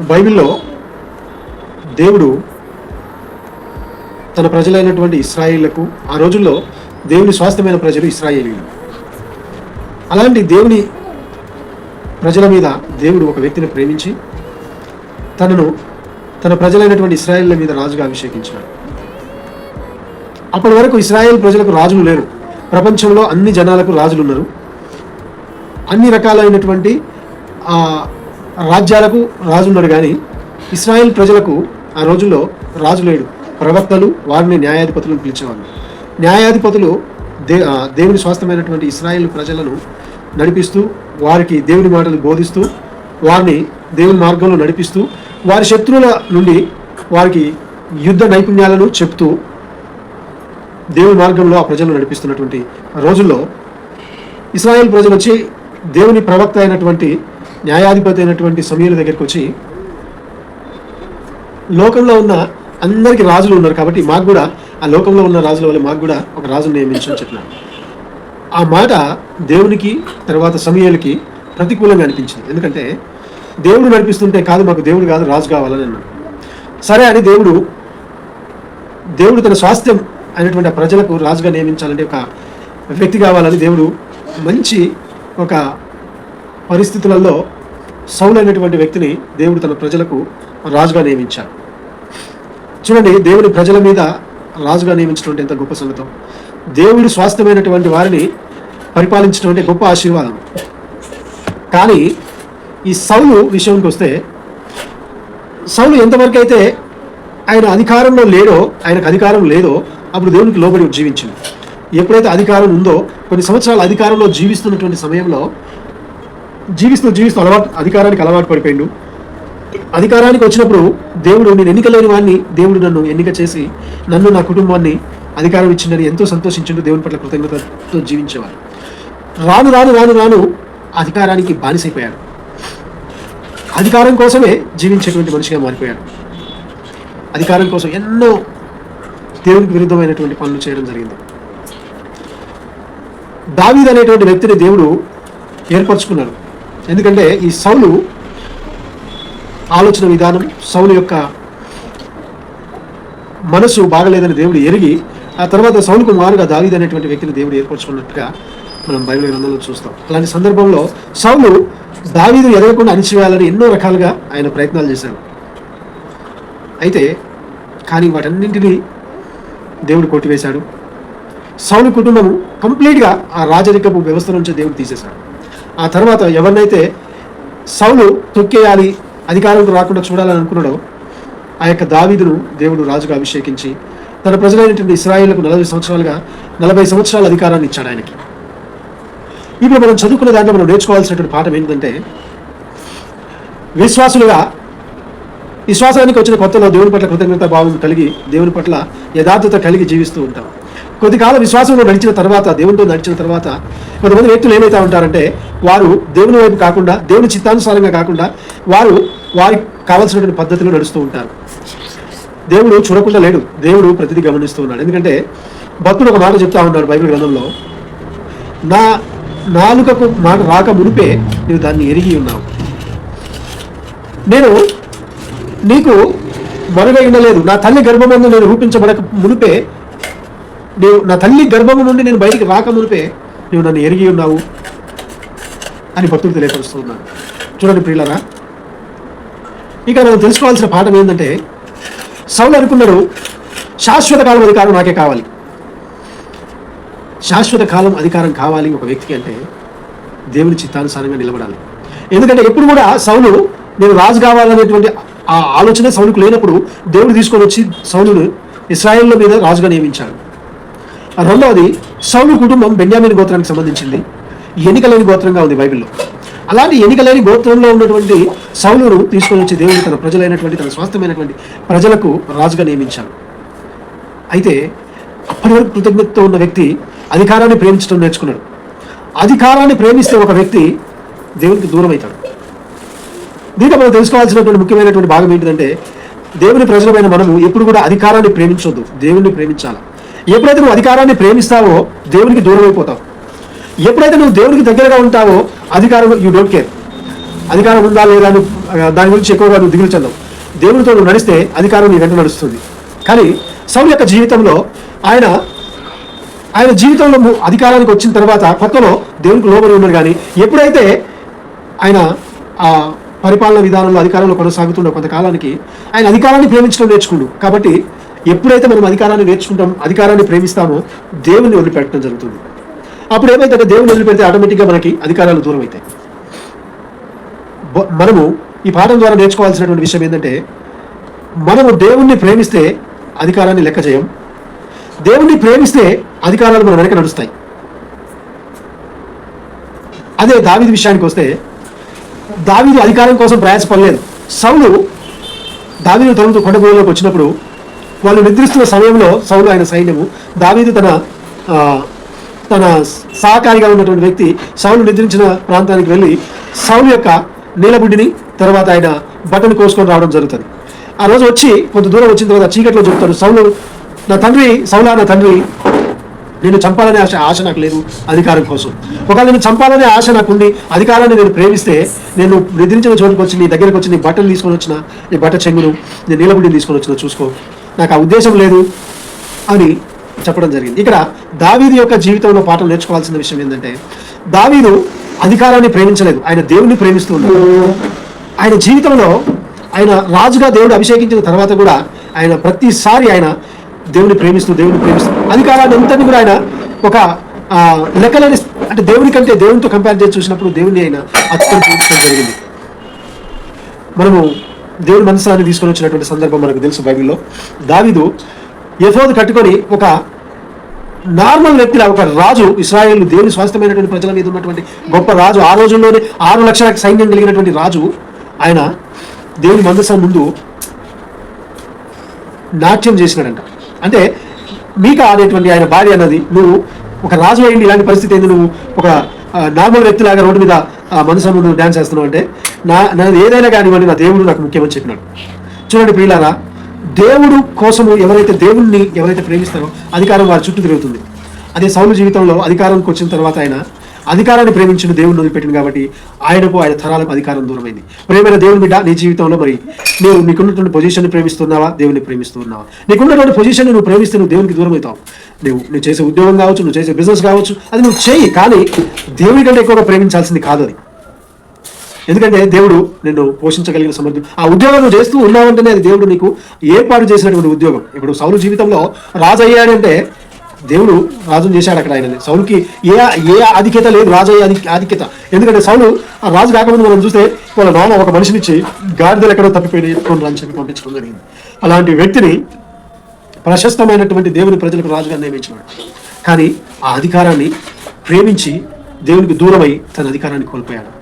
బైబిల్లో దేవుడు తన ప్రజలైనటువంటి ఇస్రాయిళ్ళకు ఆ రోజుల్లో దేవుని స్వాస్థ్యమైన ప్రజలు ఇస్రాయేలీలు. అలాంటి దేవుని ప్రజల మీద దేవుడు ఒక వ్యక్తిని ప్రేమించి తనను తన ప్రజలైనటువంటి ఇస్రాయేళ్ళ మీద రాజుగా అభిషేకించాడు అప్పటి వరకు ఇస్రాయేల్ ప్రజలకు రాజులు లేరు. ప్రపంచంలో అన్ని జనాలకు రాజులు ఉన్నారు అన్ని రకాలైనటువంటి రాజ్యాలకు రాజు ఉన్నాడు కానీ ఇస్రాయిల్ ప్రజలకు ఆ రోజుల్లో రాజు లేడు. ప్రవక్తలు వారిని న్యాయాధిపతులను పిలిచేవాళ్ళు. న్యాయాధిపతులు దే దేవుని స్వాస్థ్యమైనటువంటి ఇస్రాయేల్ ప్రజలను నడిపిస్తూ వారికి దేవుని మాటలు బోధిస్తూ వారిని దేవుని మార్గంలో నడిపిస్తూ వారి శత్రువుల నుండి వారికి యుద్ధ నైపుణ్యాలను చెప్తూ దేవుని మార్గంలో ఆ ప్రజలను నడిపిస్తున్నటువంటి రోజుల్లో ఇస్రాయేల్ ప్రజలు వచ్చి దేవుని ప్రవక్త అయినటువంటి న్యాయాధిపతి అయినటువంటి సమీల దగ్గరికి వచ్చి లోకంలో ఉన్న అందరికి రాజులు ఉన్నారు కాబట్టి మాకు కూడా ఆ లోకంలో ఉన్న రాజుల వల్ల మాకు కూడా ఒక రాజును నియమించని చెప్పినారు. ఆ మాట దేవునికి తర్వాత సమయాలకి ప్రతికూలంగా అనిపించింది. ఎందుకంటే దేవుడు నడిపిస్తుంటే కాదు మాకు దేవుడు కాదు రాజు కావాలని అన్నాడు సరే అని దేవుడు దేవుడు తన స్వాస్థ్యం అయినటువంటి ఆ ప్రజలకు రాజుగా నియమించాలంటే ఒక వ్యక్తి కావాలని దేవుడు మంచి ఒక పరిస్థితులలో సౌలు అనేటువంటి వ్యక్తిని దేవుడు తన ప్రజలకు రాజుగా నియమించాడు. చూడండి దేవుడి ప్రజల మీద రాజుగా నియమించినటువంటి ఎంత గొప్ప సంగతం. దేవుడి స్వాస్థ్యమైనటువంటి వారిని పరిపాలించినటువంటి గొప్ప ఆశీర్వాదం. కానీ ఈ సౌలు విషయానికి వస్తే సౌలు ఎంతవరకు అయితే ఆయన అధికారంలో లేడో ఆయనకు అధికారం లేదో అప్పుడు దేవునికి లోబడి జీవించింది. ఎప్పుడైతే అధికారం ఉందో కొన్ని సంవత్సరాల అధికారంలో జీవిస్తున్నటువంటి సమయంలో జీవిస్తూ జీవిస్తూ అలవాటు అధికారానికి అలవాటు పడిపోయిండు. అధికారానికి వచ్చినప్పుడు దేవుడు నేను ఎన్నికలేని వాడిని దేవుడు నన్ను ఎన్నిక చేసి నన్ను నా కుటుంబాన్ని అధికారం ఇచ్చిందని ఎంతో సంతోషించిండు దేవుని పట్ల కృతజ్ఞతతో జీవించేవాడు. రాను రాను రాను రాను అధికారానికి బానిసైపోయాడు. అధికారం కోసమే జీవించేటువంటి మనిషిగా మారిపోయాడు. అధికారం కోసం ఎన్నో దేవునికి విరుద్ధమైనటువంటి పనులు చేయడం జరిగింది. దావీద్ అనేటువంటి వ్యక్తిని దేవుడు ఏర్పరచుకున్నాడు. ఎందుకంటే ఈ సౌలు ఆలోచన విధానం సౌలు యొక్క మనసు బాగలేదని దేవుడు ఎరిగి ఆ తర్వాత సౌలుకు మారుగా దావీద్ అనేటువంటి వ్యక్తిని దేవుడు ఏర్పరచుకున్నట్టుగా మనం బైబిల్ గ్రంథంలో చూస్తాం. అలాంటి సందర్భంలో సౌలు దావీదు ఎదగకుండా అణిచివేయాలని ఎన్నో రకాలుగా ఆయన ప్రయత్నాలు చేశాడు. అయితే కానీ వాటన్నింటినీ దేవుడు కొట్టివేశాడు. సౌలు కుటుంబం కంప్లీట్గా ఆ రాజరికపు వ్యవస్థ నుంచి దేవుడు తీసేశాడు. ఆ తర్వాత ఎవరినైతే సౌలు తొక్కేయాలి అధికారంలో రాకుండా చూడాలని అనుకున్నాడో ఆ యొక్క దావీదును దేవుడు రాజుగా అభిషేకించి తన ప్రజలైనటువంటి ఇస్రాయిల్కు నలభై సంవత్సరాలుగా నలభై సంవత్సరాల అధికారాన్ని ఇచ్చాడు ఆయనకి. ఇప్పుడు మనం చదువుకున్న దాంట్లో మనం నేర్చుకోవాల్సినటువంటి పాఠం ఏంటంటే విశ్వాసులుగా విశ్వాసానికి వచ్చిన కొత్తలో దేవుని పట్ల కృతజ్ఞత భావం కలిగి దేవుని పట్ల యథార్థత కలిగి జీవిస్తూ ఉంటాం. కొద్ది కాలం విశ్వాసంలో నడిచిన తర్వాత దేవునితో నడిచిన తర్వాత కొంతమంది వ్యక్తులు ఏమైతే ఉంటారంటే వారు దేవుని వైపు కాకుండా దేవుని చిత్తానుసారంగా కాకుండా వారు వారికి కావాల్సినటువంటి పద్ధతిలో నడుస్తూ ఉంటారు. దేవుడు చూడకుండా లేడు. దేవుడు ప్రతిదీ గమనిస్తూ ఉన్నాడు. ఎందుకంటే భక్తుడు ఒక మాట చెప్తా ఉన్నాడు బైబిల్ గ్రంథంలో నా నాలుకకు మాట రాక మునిపే నువ్వు దాన్ని ఎరిగి ఉన్నావు. నేను నీకు మరుగై నా తల్లి గర్భమందు నేను రూపించబడక మునిపే నీవు నా తల్లి గర్భము నుండి నేను బయటికి రాక నువ్వు నన్ను ఎరిగి ఉన్నావు అని భక్తులు తెలియపరుస్తూ చూడండి ప్రియులరా ఇక మనం తెలుసుకోవాల్సిన పాఠం ఏంటంటే సౌలు అనుకున్నారు శాశ్వత కాలం అధికారం నాకే కావాలి. శాశ్వత కాలం అధికారం కావాలి ఒక వ్యక్తికి అంటే దేవుని చిత్తానుసారంగా నిలబడాలి. ఎందుకంటే ఎప్పుడు కూడా సౌలు నేను రాజు కావాలనేటువంటి ఆ ఆలోచన సౌలుకు లేనప్పుడు దేవుడు తీసుకొని వచ్చి సౌలును ఇస్రాయేల్ మీద రాజుగా నియమించాడు. రెండవది సౌలు కుటుంబం బెన్యామిన్ గోత్రానికి సంబంధించింది. ఎన్నికలేని గోత్రంగా ఉంది బైబిల్లో. అలాంటి ఎన్నికలేని గోత్రంలో ఉన్నటువంటి సౌలును తీసుకొని వచ్చి దేవుడు తన ప్రజలైనటువంటి తన స్వాస్థ్యమైనటువంటి ప్రజలకు రాజుగా నియమించాడు. అయితే అప్పటి వరకు కృతజ్ఞతతో ఉన్న వ్యక్తి అధికారాన్ని ప్రేమించడం నేర్చుకున్నాడు. అధికారాన్ని ప్రేమిస్తే ఒక వ్యక్తి దేవునికి దూరం అవుతాడు దీంట్లో మనం తెలుసుకోవాల్సినటువంటి ముఖ్యమైనటువంటి భాగం ఏంటంటే దేవుని ప్రజలమైన మనము ఎప్పుడు కూడా అధికారాన్ని ప్రేమించొద్దు. దేవుణ్ణి ప్రేమించాలి? ఎప్పుడైతే నువ్వు అధికారాన్ని ప్రేమిస్తావో దేవునికి దూరం అయిపోతావు ఎప్పుడైతే నువ్వు దేవునికి దగ్గరగా ఉంటావో అధికారం యూ డోంట్ కేర్ అధికారం ఉందా లేదా అని దాని గురించి ఎక్కువగా నువ్వు దిగులు చెందవు దేవునితో నువ్వు నడిస్తే అధికారం నీ వెంట నడుస్తుంది. కానీ సౌలు యొక్క జీవితంలో ఆయన ఆయన జీవితంలో అధికారానికి వచ్చిన తర్వాత కొత్తలో దేవునికి లోబడి ఉన్నాడు కానీ ఎప్పుడైతే ఆయన ఆ పరిపాలన విధానంలో అధికారంలో కొనసాగుతుండో కొంతకాలానికి ఆయన అధికారాన్ని ప్రేమించడం నేర్చుకుండు. కాబట్టి ఎప్పుడైతే మనం అధికారాన్ని నేర్చుకుంటాం అధికారాన్ని ప్రేమిస్తామో దేవుని వదిలిపెట్టడం జరుగుతుంది. అప్పుడు ఏమైతే దేవుని వదిలిపెడితే ఆటోమేటిక్గా మనకి అధికారాలు దూరం అవుతాయి. మనము ఈ పాఠం ద్వారా నేర్చుకోవాల్సినటువంటి విషయం ఏంటంటే మనము దేవుణ్ణి ప్రేమిస్తే అధికారాన్ని లెక్క చేయం. దేవుణ్ణి ప్రేమిస్తే అధికారాలు మన వెనక నడుస్తాయి. అదే దావిది విషయానికి వస్తే దావిది అధికారం కోసం ప్రయాసపడలేదు. సౌలు దావిని తనతో కొండగూడలోకి వచ్చినప్పుడు వాళ్ళు నిద్రిస్తున్న సమయంలో సౌలు ఆయన సైన్యము దావీదు తన తన సహకారిగా ఉన్నటువంటి వ్యక్తి సౌలు నిద్రించిన ప్రాంతానికి వెళ్ళి సౌలు యొక్క నీలబుడ్డిని తర్వాత ఆయన బట్టను కోసుకొని రావడం జరుగుతుంది. ఆ రోజు వచ్చి కొంత దూరం వచ్చిన తర్వాత చీకట్లో చెప్తాడు సౌలు నా తండ్రి సౌలా నా తండ్రి నేను చంపాలనే ఆశ ఆశ నాకు లేదు అధికారం కోసం. ఒకవేళ నేను చంపాలనే ఆశ నాకు ఉంది అధికారాన్ని నేను ప్రేమిస్తే నేను నిద్రించిన చోటుకు వచ్చి నీ దగ్గరకు వచ్చి నీ బట్టలు తీసుకొని వచ్చిన నీ బట్ట చెంగును నీ నీలబుడిని తీసుకొని వచ్చిన చూసుకో. నాకు ఆ ఉద్దేశం లేదు అని చెప్పడం జరిగింది. ఇక్కడ దావీదు యొక్క జీవితంలో పాఠం నేర్చుకోవాల్సిన విషయం ఏంటంటే దావీదు అధికారాన్ని ప్రేమించలేదు. ఆయన దేవుణ్ణి ప్రేమిస్తూ ఉన్నాడు. ఆయన జీవితంలో ఆయన రాజుగా దేవుడు అభిషేకించిన తర్వాత కూడా ఆయన ప్రతిసారి ఆయన దేవుని ప్రేమిస్తూ దేవుని ప్రేమిస్తూ అధికారాన్ని అంతని కూడా ఆయన ఒక లెక్కలని లెక్కలేని అంటే దేవుని కంటే దేవునితో కంపేర్ చేసి చూసినప్పుడు దేవుని ఆయన అత్యంత జరిగింది. మనము దేవుడి మనసాన్ని తీసుకొని వచ్చినటువంటి సందర్భం మనకు తెలుసు బైబిల్లో. దావిదు ఎఫోదు కట్టుకొని ఒక నార్మల్ వ్యక్తిలా ఒక రాజు ఇస్రాయేల్ దేవుని స్వాస్థ్యమైనటువంటి ప్రజల మీద ఉన్నటువంటి గొప్ప రాజు ఆ రోజుల్లోనే ఆరు లక్షల సైన్యం కలిగినటువంటి రాజు. ఆయన దేవుని మందసం ముందు నాట్యం చేసినాడంట. అంటే మీక అనేటువంటి ఆయన భార్య అన్నది నువ్వు ఒక రాజు అయింది ఇలాంటి పరిస్థితి ఏంది? నువ్వు ఒక నార్మల్ వ్యక్తిలాగా రోడ్డు మీద ఆ మనసు నువ్వు డ్యాన్స్ చేస్తున్నావు అంటే నా నాది ఏదైనా కానివ్వండి నా దేవుడు నాకు ముఖ్యమని చెప్పినాడు. చూడండి ప్రియులారా దేవుడు కోసము ఎవరైతే దేవుణ్ణి ఎవరైతే ప్రేమిస్తారో అధికారం వారి చుట్టూ తిరుగుతుంది. అదే సౌలు జీవితంలో అధికారానికి వచ్చిన తర్వాత ఆయన అధికారాన్ని ప్రేమించిన దేవుడిని వదిలిపెట్టింది కాబట్టి ఆయనకు ఆయన తరాలకు అధికారం దూరమైంది. ప్రేమైన దేవుని బిడ్డ నీ జీవితంలో మరి నీవు నీకున్నటువంటి పొజిషన్ ప్రేమిస్తున్నావా? దేవుని ప్రేమిస్తున్నావా? నీకున్నటువంటి పొజిషన్ నువ్వు ప్రేమిస్తే నువ్వు దేవునికి దూరం అవుతావు నువ్వు నువ్వు చేసే ఉద్యోగం కావచ్చు నువ్వు చేసే బిజినెస్ కావచ్చు అది నువ్వు చేయి. కానీ దేవుని కంటే ఎక్కువగా ప్రేమించాల్సింది కాదు అది. ఎందుకంటే దేవుడు నిన్ను పోషించగలిగిన సమర్థం ఆ ఉద్యోగం నువ్వు చేస్తూ ఉన్నావంటేనే అది దేవుడు నీకు ఏర్పాటు చేసినటువంటి ఉద్యోగం. ఇప్పుడు సౌలు జీవితంలో రాజు అయ్యాడంటే దేవుడు రాజును చేశాడు అక్కడ ఆయనని. సౌలుకి ఏ ఏ ఆధిక్యత లేదు రాజు అయ్యే ఆధిక్యత. ఎందుకంటే సౌలు ఆ రాజు కాకముందు మనం చూస్తే వాళ్ళ నాన్న ఒక మనిషినిచ్చి గాడిదలు ఎక్కడో తప్పిపోయి ఎత్తుకొని రాని చెప్పి పంపించడం జరిగింది. అలాంటి వ్యక్తిని ప్రశస్తమైనటువంటి దేవుని ప్రజలకు రాజుగా నియమించినాడు. కానీ ఆ అధికారాన్ని ప్రేమించి దేవునికి దూరమై తన అధికారాన్ని కోల్పోయాడు.